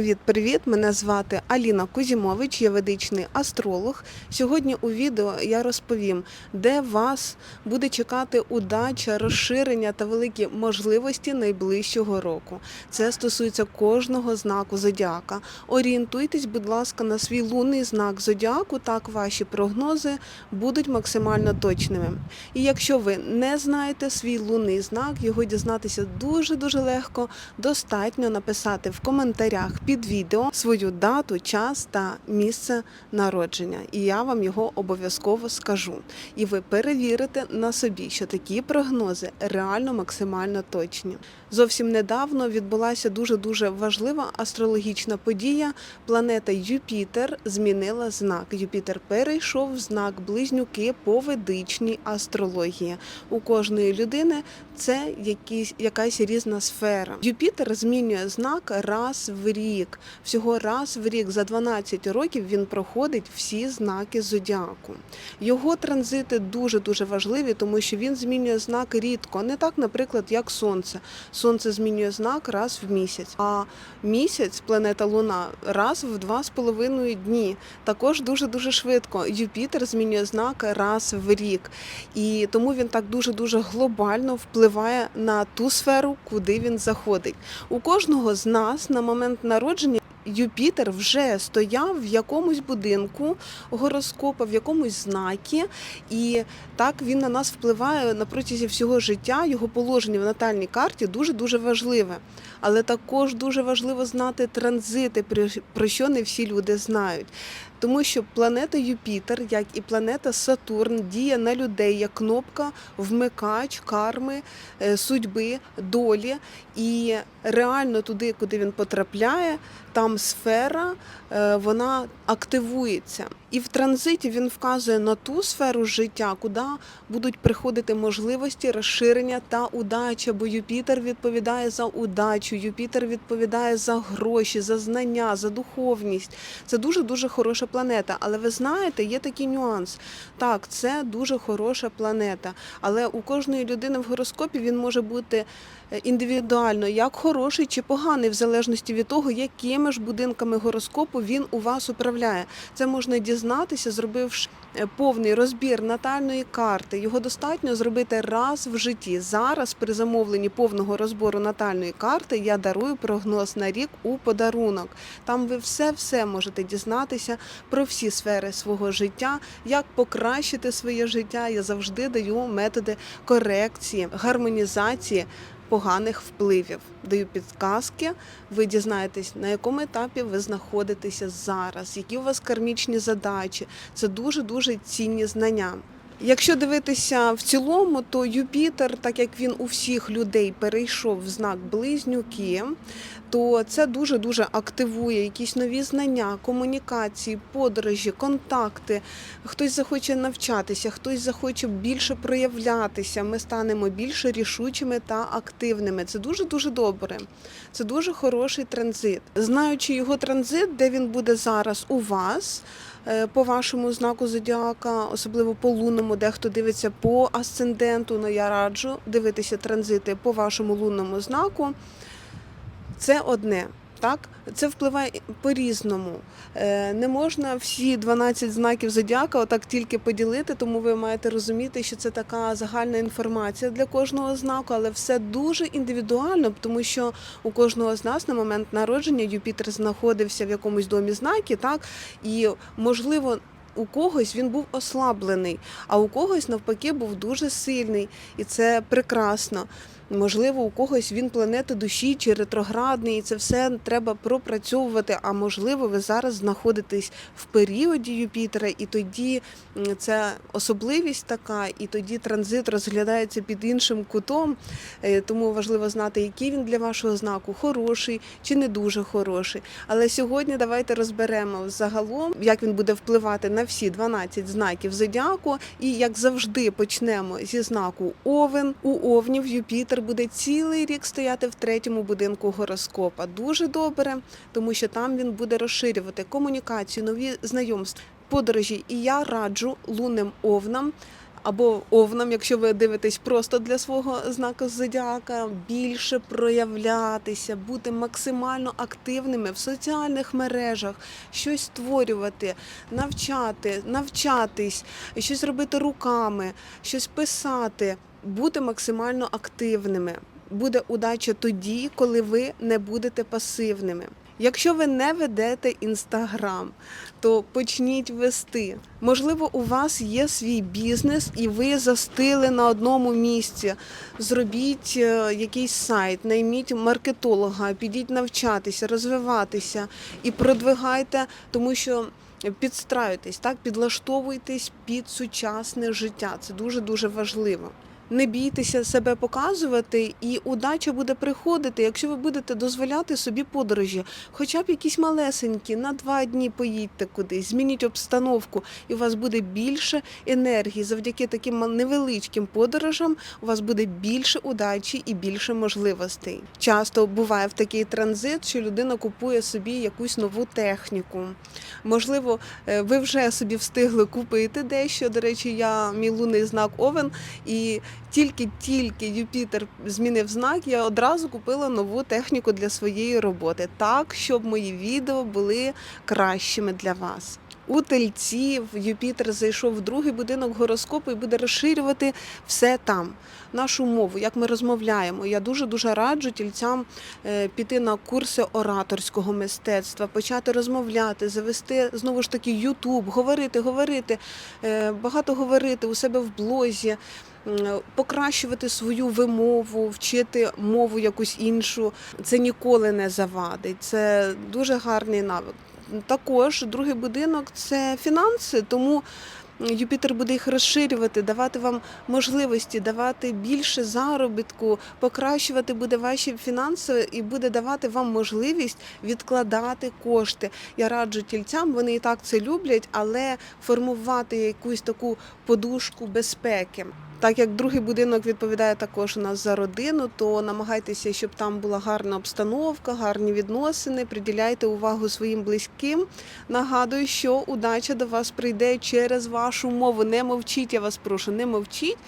Привіт-привіт! Мене звати Аліна Кузімович, я ведичний астролог. Сьогодні у відео я розповім, де вас буде чекати удача, розширення та великі можливості найближчого року. Це стосується кожного знаку зодіака. Орієнтуйтесь, будь ласка, на свій лунний знак зодіаку, так ваші прогнози будуть максимально точними. І якщо ви не знаєте свій лунний знак, його дізнатися дуже дуже легко. Достатньо написати в коментарях під відео свою дату, час та місце народження, і я вам його обов'язково скажу. І ви перевірите на собі, що такі прогнози реально максимально точні. Зовсім недавно відбулася дуже дуже важлива астрологічна подія. Планета Юпітер змінила знак. Юпітер перейшов в знак близнюки по ведичній астрології. У кожної людини це якісь якась різна сфера. Юпітер змінює знак раз в рік. Всього раз в рік за 12 років він проходить всі знаки зодіаку. Його транзити дуже дуже важливі, тому що він змінює знак рідко, не так, наприклад, як сонце. Сонце змінює знак раз в місяць, а місяць, планета Луна, раз в два з половиною дні. Також дуже дуже швидко. Юпітер змінює знак раз в рік, і тому він так дуже дуже глобально впливає на ту сферу, куди він заходить. У кожного з нас на момент народження. Юпітер вже стояв в якомусь будинку гороскопа, в якомусь знакі, і так він на нас впливає на протязі всього життя. Його положення в натальній карті дуже дуже важливе. Але також дуже важливо знати транзити, про що не всі люди знають. Тому що планета Юпітер, як і планета Сатурн, діє на людей як кнопка вмикач карми, е, судьби, долі. І реально туди, куди він потрапляє, там сфера е, вона активується. І в транзиті він вказує на ту сферу життя, куди будуть приходити можливості розширення та удача. Бо Юпітер відповідає за удачу, Юпітер відповідає за гроші, за знання, за духовність. Це дуже дуже хороша планета. Але ви знаєте, є такий нюанс. Так, це дуже хороша планета, але у кожної людини в гороскопі він може бути е, індивідуально, як хороший чи поганий, в залежності від того, якими ж будинками гороскопу він у вас управляє. Це можна дізнатися, зробивши е, повний розбір натальної карти. Його достатньо зробити раз в житті. Зараз при замовленні повного розбору натальної карти я дарую прогноз на рік у подарунок. Там ви все-все можете дізнатися про всі сфери свого життя, як покращити своє життя. Я завжди даю методи корекції, гармонізації. Поганих впливів даю підказки. Ви дізнаєтесь, на якому етапі ви знаходитеся зараз, які у вас кармічні задачі. Це дуже дуже цінні знання. Якщо дивитися в цілому, то Юпітер, так як він у всіх людей перейшов в знак близнюки, то це дуже дуже активує якісь нові знання, комунікації, подорожі, контакти. Хтось захоче навчатися, хтось захоче більше проявлятися. Ми станемо більш рішучими та активними. Це дуже дуже добре. Це дуже хороший транзит. Знаючи його транзит, де він буде зараз у вас. Е, По вашому знаку зодіака, особливо по лунному, дехто дивиться по асценденту, але я раджу дивитися транзити по вашому лунному знаку. Це одне. Так, це впливає по-різному. Е, Не можна всі 12 знаків зодіака отак тільки поділити, тому ви маєте розуміти, що це така загальна інформація для кожного знаку, але все дуже індивідуально, тому що у кожного з нас на момент народження Юпітер знаходився в якомусь домі знаки, так і можливо. У когось він був ослаблений, а у когось навпаки був дуже сильний, і це прекрасно. Можливо, у когось він планета душі чи ретроградний, і це все треба пропрацьовувати. А можливо, ви зараз знаходитесь в періоді Юпітера, і тоді це особливість така, і тоді транзит розглядається під іншим кутом. Е, Тому важливо знати, який він для вашого знаку хороший чи не дуже хороший. Але сьогодні давайте розберемо загалом, як він буде впливати на всі 12 знаків зодіаку. І як завжди, почнемо зі знаку Овен. У Овнів Юпітер буде цілий рік стояти в третьому будинку гороскопа. Дуже добре, тому що там він буде розширювати комунікацію, нові знайомства. Подорожі, і я раджу лунним овнам або овнам, якщо ви дивитесь просто для свого знаку зодіака, більше проявлятися, бути максимально активними в соціальних мережах, щось створювати, навчати, навчатись, щось робити руками, щось писати, бути максимально активними. Буде удача тоді, коли ви не будете пасивними. Якщо ви не ведете інстаграм, то почніть вести. Можливо, у вас є свій бізнес, і ви застили на одному місці. Зробіть е, якийсь сайт, найміть маркетолога, підіть навчатися, розвиватися і продвигайте, тому що. Підстраюйтесь, так підлаштовуйтесь під сучасне життя. Це дуже дуже важливо. Не бійтеся себе показувати, і удача буде приходити, якщо ви будете дозволяти собі подорожі, хоча б якісь малесенькі, на два дні поїдьте кудись, змініть обстановку, і у вас буде більше енергії. Завдяки таким невеличким подорожам у вас буде більше удачі і більше можливостей. Часто буває в такий транзит, що людина купує собі якусь нову техніку. Можливо, е, ви вже собі встигли купити дещо. До речі, я мій лунний знак Овен, і тільки-тільки Юпітер змінив знак, я одразу купила нову техніку для своєї роботи, так щоб мої відео були кращими для вас. У тельці Юпітер зайшов в другий будинок гороскопу і буде розширювати все там, нашу мову, як ми розмовляємо. Я дуже дуже раджу тільцям е, піти на курси ораторського мистецтва, почати розмовляти, завести знову ж таки Ютуб, говорити, говорити, е, багато говорити у себе в блозі. Покращувати свою вимову, вчити мову якусь іншу, це ніколи не завадить. Це дуже гарний навик. Також другий будинок це фінанси, тому Юпітер буде їх розширювати, давати вам можливості, давати більше заробітку, покращувати буде ваші фінанси і буде давати вам можливість відкладати кошти. Я раджу тільцям, вони і так це люблять, але формувати якусь таку подушку безпеки. Так як другий будинок відповідає також у нас за родину, то намагайтеся, щоб там була гарна обстановка, гарні відносини. Приділяйте увагу своїм близьким. Нагадую, що удача до вас прийде через вашу мову. Не мовчіть, я вас прошу, не мовчіть,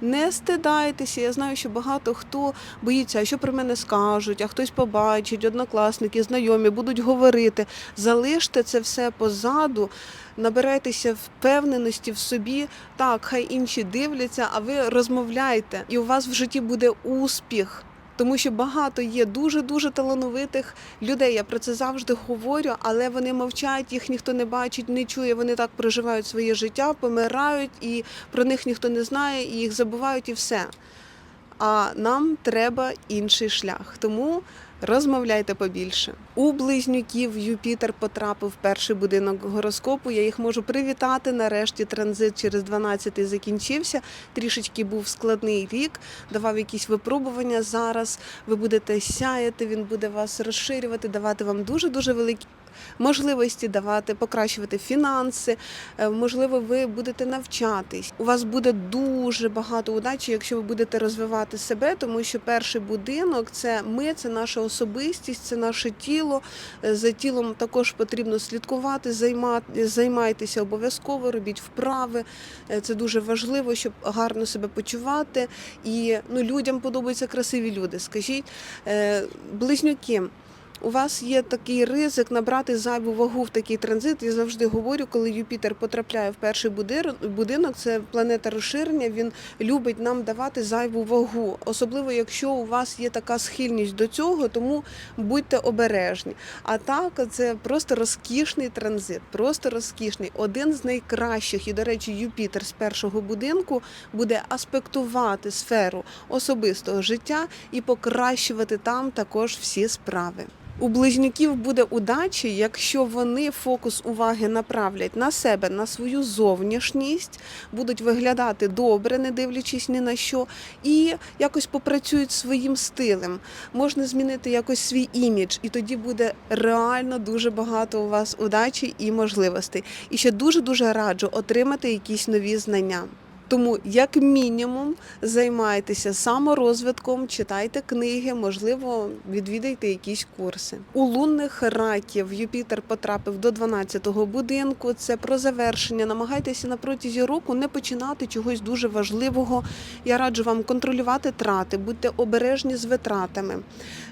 не стидайтеся. Я знаю, що багато хто боїться, що про мене скажуть, а хтось побачить, однокласники, знайомі будуть говорити. Залиште це все позаду. Набирайтеся впевненості в собі. Так, хай інші дивляться, а ви розмовляйте, і у вас в житті буде успіх. Тому що багато є дуже дуже талановитих людей. Я про це завжди говорю, але вони мовчать, їх ніхто не бачить, не чує. Вони так проживають своє життя, помирають, і про них ніхто не знає, і їх забувають, і все. А нам треба інший шлях. Тому розмовляйте побільше. У близнюків Юпітер потрапив перший будинок гороскопу. Я їх можу привітати. Нарешті транзит через 12 закінчився. Трішечки був складний рік, давав якісь випробування. Зараз ви будете сяяти, він буде вас розширювати, давати вам дуже дуже великі. Можливості давати, покращувати фінанси, Е, можливо, ви будете навчатись. У вас буде дуже багато удачі, якщо ви будете розвивати себе, тому що перший будинок це ми, це наша особистість, це наше тіло. Е, За тілом також потрібно слідкувати, займати, займайтеся обов'язково, робіть вправи. Е, Це дуже важливо, щоб гарно себе почувати. І ну, людям подобаються красиві люди. Скажіть, близнюки. У вас є такий ризик набрати зайву вагу в такий транзит. Я завжди говорю, коли Юпітер потрапляє в перший будинок, це планета розширення. Він любить нам давати зайву вагу, особливо якщо у вас є така схильність до цього, тому будьте обережні. А так, це просто розкішний транзит, просто розкішний, один з найкращих. І, до речі, Юпітер з першого будинку буде аспектувати сферу особистого життя і покращувати там також всі справи. У близнюків буде удача, якщо вони фокус уваги направлять на себе, на свою зовнішність, будуть виглядати добре, не дивлячись ні на що, і якось попрацюють своїм стилем. Можна змінити якось свій імідж, і тоді буде реально дуже багато у вас удачі і можливостей. І ще дуже дуже раджу отримати якісь нові знання. Тому, як мінімум, займайтеся саморозвитком, читайте книги, можливо, відвідайте якісь курси. У лунних раків Юпітер потрапив до 12-го будинку. Це про завершення. Намагайтеся на протязі року не починати чогось дуже важливого. Я раджу вам контролювати трати, будьте обережні з витратами,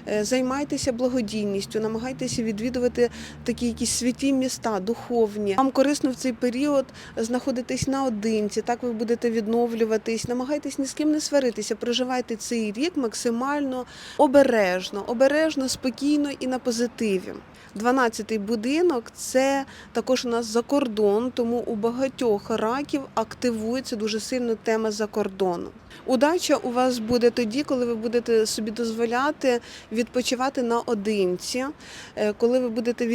Е, займайтеся благодійністю, намагайтеся відвідувати такі якісь святі міста, духовні. Вам корисно в цей період знаходитись наодинці, так ви будете відновлюватись. Намагайтесь ні з ким не сваритися. Проживайте цей рік максимально обережно, обережно, спокійно і на позитиві. 12-й будинок це також у нас за кордон, тому у багатьох раків активується дуже сильно тема за кордону. Удача у вас буде тоді, коли ви будете собі дозволяти відпочивати наодинці, е, коли ви будете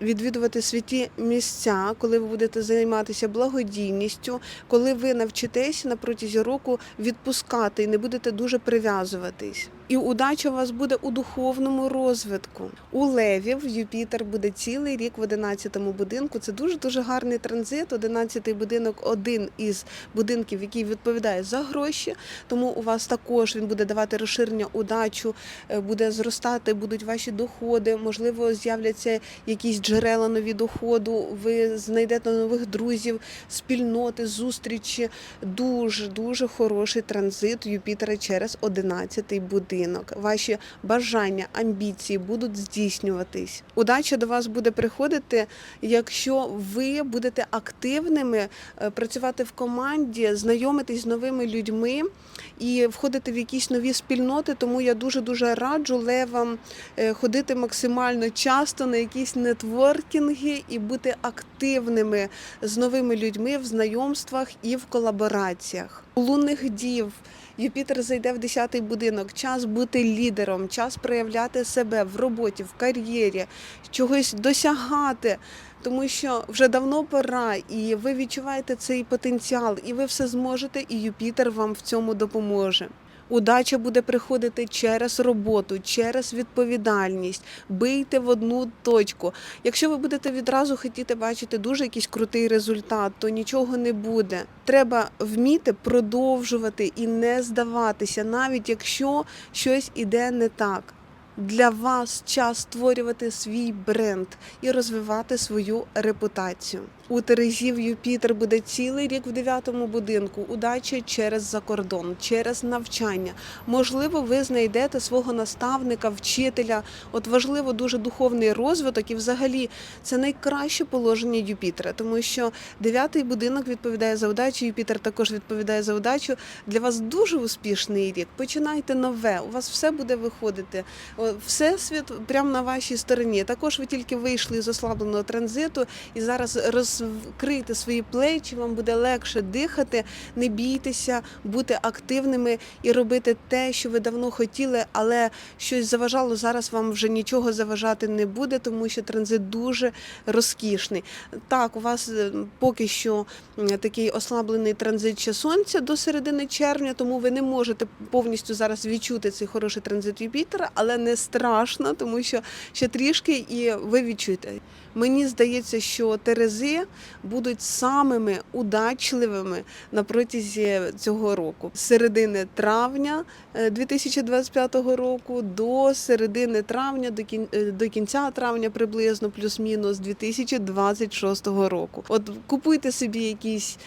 відвідувати святі місця, коли ви будете займатися благодійністю, коли ви навчитеся на протязі року відпускати і не будете дуже прив'язуватись. І удача у вас буде у духовному розвитку. У левів Юпітер буде цілий рік в 11-му будинку. Це дуже дуже гарний транзит. 11-й будинок один із будинків, який відповідає за гроші. Тому у вас також він буде давати розширення удачу, е, буде зростати, будуть ваші доходи. Можливо, з'являться якісь джерела нові доходу. Ви знайдете нових друзів, спільноти, зустрічі. Дуже дуже хороший транзит Юпітера через 11-й будинок. Ваші бажання, амбіції будуть здійснюватись. Удача до вас буде приходити, якщо ви будете активними, е, працювати в команді, знайомитись з новими людьми і входити в якісь нові спільноти. Тому я дуже дуже раджу левам е, ходити максимально часто на якісь нетворкінги і бути активними з новими людьми в знайомствах і в колабораціях. Лунних дів Юпітер зайде в 10-й будинок. Час бути лідером, час проявляти себе в роботі, в кар'єрі, чогось досягати. Тому що вже давно пора, і ви відчуваєте цей потенціал, і ви все зможете, і Юпітер вам в цьому допоможе. Удача буде приходити через роботу, через відповідальність. Бийте в одну точку. Якщо ви будете відразу хотіти бачити дуже якийсь крутий результат, то нічого не буде. Треба вміти продовжувати і не здаватися, навіть якщо щось іде не так. Для вас час створювати свій бренд і розвивати свою репутацію. У Терезів Юпітер буде цілий рік в дев'ятому будинку. Удача через закордон, через навчання. Можливо, ви знайдете свого наставника, вчителя. От важливо дуже духовний розвиток, і взагалі це найкраще положення Юпітера, тому що дев'ятий будинок відповідає за удачу. Юпітер також відповідає за удачу. Для вас дуже успішний рік. Починайте нове. У вас все буде виходити. О, Всесвіт прямо на вашій стороні. Також ви тільки вийшли з ослабленого транзиту і зараз розкрийте свої плечі, вам буде легше дихати. Не бійтеся бути активними і робити те, що ви давно хотіли, але щось заважало. Зараз вам вже нічого заважати не буде, тому що транзит дуже розкішний. Так, у вас е, поки що такий ослаблений транзит ще сонця до середини червня, тому ви не можете повністю зараз відчути цей хороший транзит Юпітера, але не страшно, тому що ще трішки і ви відчуєте. Мені здається, що Терези будуть самими удачливими на протязі цього року. З середини травня е, 2025 року до середини травня, до е, кінця травня приблизно плюс-мінус 2026 року. От купуйте собі якісь.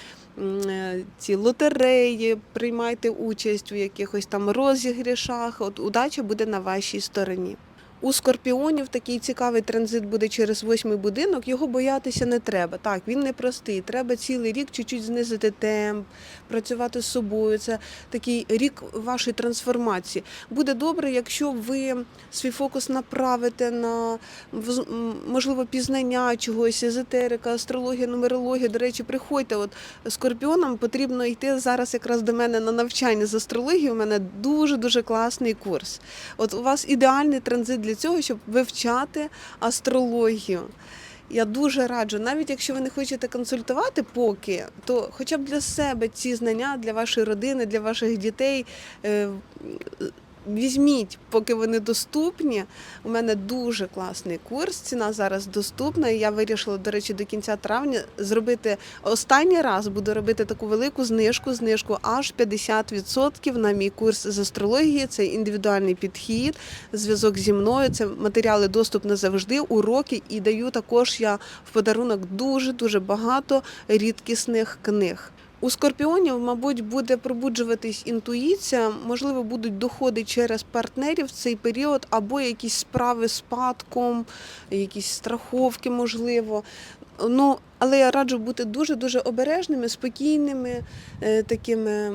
е, Ці лотереї, приймайте участь у якихось там розігрішах. От удача буде на вашій стороні. У скорпіонів такий цікавий транзит буде через восьмий будинок. Його боятися не треба. Так, він непростий. Треба цілий рік чуть-чуть знизити темп, працювати з собою. Це такий рік вашої трансформації. Буде добре, якщо ви свій фокус направите на можливо пізнання чогось, езотерика, астрологія, нумерологія. До речі, приходьте. От скорпіонам потрібно йти зараз якраз до мене на навчання з астрології. У мене дуже дуже класний курс. От у вас ідеальний транзит для цього, щоб вивчати астрологію. Я дуже раджу, навіть якщо ви не хочете консультувати поки, то хоча б для себе ці знання, для вашої родини, для ваших дітей. Візьміть, поки вони доступні. У мене дуже класний курс. Ціна зараз доступна. Я вирішила, до речі, до кінця травня зробити останній раз буду робити таку велику знижку, знижку аж 50% на мій курс з астрології. Це індивідуальний підхід, зв'язок зі мною. Це матеріали доступ назавжди, уроки. І даю також я в подарунок дуже дуже багато рідкісних книг. У скорпіонів, мабуть, буде пробуджуватись інтуїція, можливо, будуть доходи через партнерів в цей період, або якісь справи з спадком, якісь страховки, можливо. Ну, але я раджу бути дуже дуже обережними, спокійними, е, такими.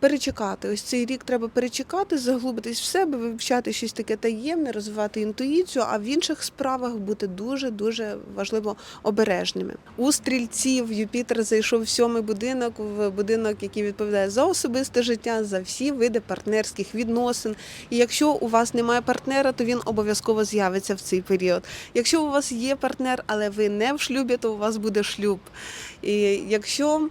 Перечекати, ось цей рік треба перечекати, заглубитись в себе, вивчати щось таке таємне, розвивати інтуїцію, а в інших справах бути дуже дуже важливо обережними. У стрільців Юпітер зайшов в сьомий будинок, в будинок, який відповідає за особисте життя, за всі види партнерських відносин. І якщо у вас немає партнера, то він обов'язково з'явиться в цей період. Якщо у вас є партнер, але ви не в шлюбі, то у вас буде шлюб. І якщо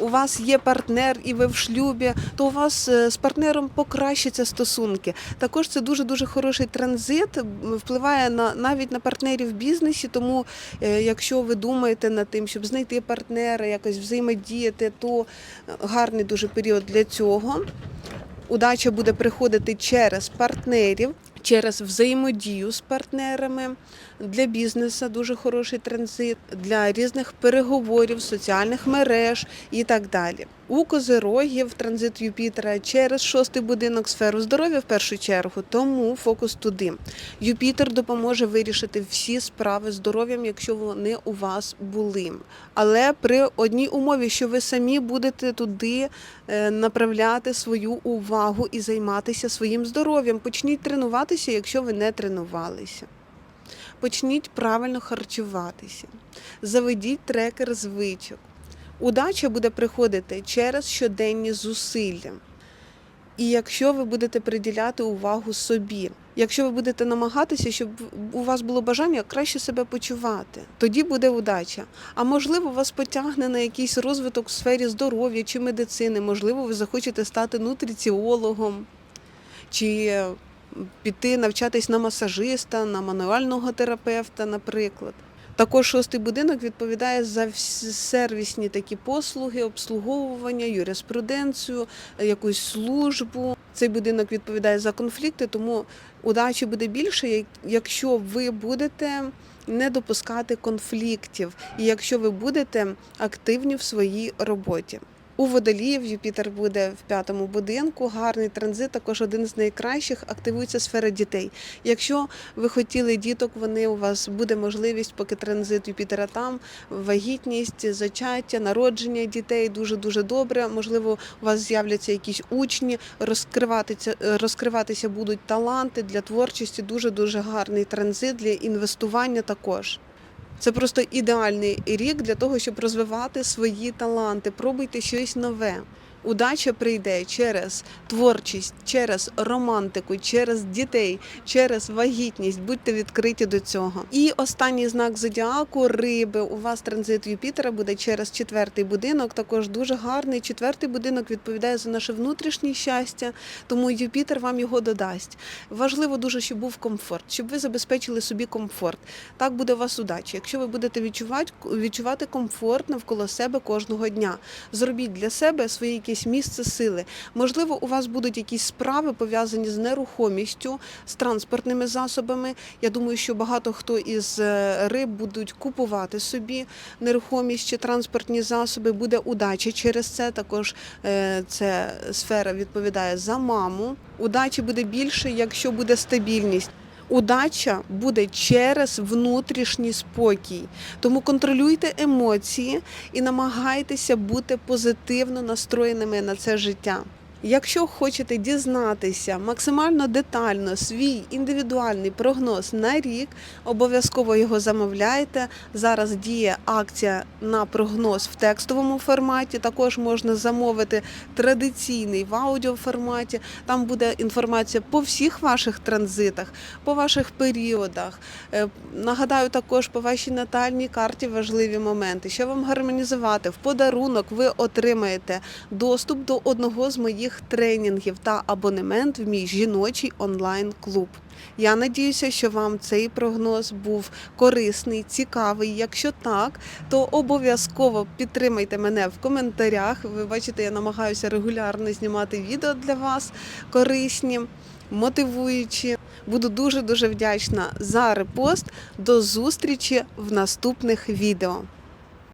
у вас є партнер і ви в шлюбі, то у вас е, з партнером покращаться стосунки. Також це дуже дуже хороший транзит, впливає на навіть на партнерів в бізнесі. Тому, е, якщо ви думаєте над тим, щоб знайти партнера, якось взаємодіяти, то е, гарний дуже період для цього. Удача буде приходити через партнерів, через взаємодію з партнерами. Для бізнесу дуже хороший транзит, для різних переговорів, соціальних мереж і так далі. У козирогів транзит Юпітера через шостий будинок сферу здоров'я в першу чергу, тому фокус туди. Юпітер допоможе вирішити всі справи здоров'ям, якщо вони у вас були. Але при одній умові, що ви самі будете туди е, направляти свою увагу і займатися своїм здоров'ям. Почніть тренуватися, якщо ви не тренувалися. Почніть правильно харчуватися. Заведіть трекер звичок. Удача буде приходити через щоденні зусилля. І якщо ви будете приділяти увагу собі, якщо ви будете намагатися, щоб у вас було бажання краще себе почувати, тоді буде удача. А можливо, вас потягне на якийсь розвиток в сфері здоров'я чи медицини. Можливо, ви захочете стати нутриціологом чи піти навчатись на масажиста, на мануального терапевта, наприклад. Також шостий будинок відповідає за сервісні такі послуги, обслуговування, юриспруденцію, якусь службу. Цей будинок відповідає за конфлікти, тому удачі буде більше, якщо ви будете не допускати конфліктів, і якщо ви будете активні в своїй роботі. У водоліїв Юпітер буде в п'ятому будинку. Гарний транзит, також один з найкращих. Активується сфера дітей. Якщо ви хотіли діток, вони у вас буде можливість, поки транзит Юпітера там, вагітність, зачаття, народження дітей дуже дуже добре. Можливо, у вас з'являться якісь учні, розкриватися, розкриватися будуть таланти для творчості. Дуже дуже гарний транзит для інвестування також. Це просто ідеальний рік для того, щоб розвивати свої таланти. Пробуйте щось нове. Удача прийде через творчість, через романтику, через дітей, через вагітність. Будьте відкриті до цього. І останній знак зодіаку риби. У вас транзит Юпітера буде через четвертий будинок. Також дуже гарний. Четвертий будинок відповідає за наше внутрішнє щастя, тому Юпітер вам його додасть. Важливо дуже, щоб був комфорт, щоб ви забезпечили собі комфорт. Так буде у вас удача. Якщо ви будете відчувати, відчувати комфорт навколо себе кожного дня, зробіть для себе своє якесь місце сили. Можливо, у вас будуть якісь справи пов'язані з нерухомістю, з транспортними засобами. Я думаю, що багато хто із е, риб будуть купувати собі нерухомість чи транспортні засоби. Буде удача через це. Також е, ця сфера відповідає за маму. Удачі буде більше, якщо буде стабільність. Удача буде через внутрішній спокій. Тому контролюйте емоції і намагайтеся бути позитивно настроєними на це життя. Якщо хочете дізнатися максимально детально свій індивідуальний прогноз на рік, обов'язково його замовляйте. Зараз діє акція на прогноз в текстовому форматі. Також можна замовити традиційний в аудіоформаті. Там буде інформація по всіх ваших транзитах, по ваших періодах. Е, Нагадаю, також по вашій натальній карті важливі моменти. Що вам гармонізувати в подарунок, ви отримаєте доступ до одного з моїх моїх тренінгів та абонемент в мій жіночий онлайн-клуб. Я надіюся, що вам цей прогноз був корисний, цікавий. Якщо так, то обов'язково підтримайте мене в коментарях. Ви бачите, я намагаюся регулярно знімати відео для вас корисні, мотивуючі. Буду дуже дуже вдячна за репост. До зустрічі в наступних відео.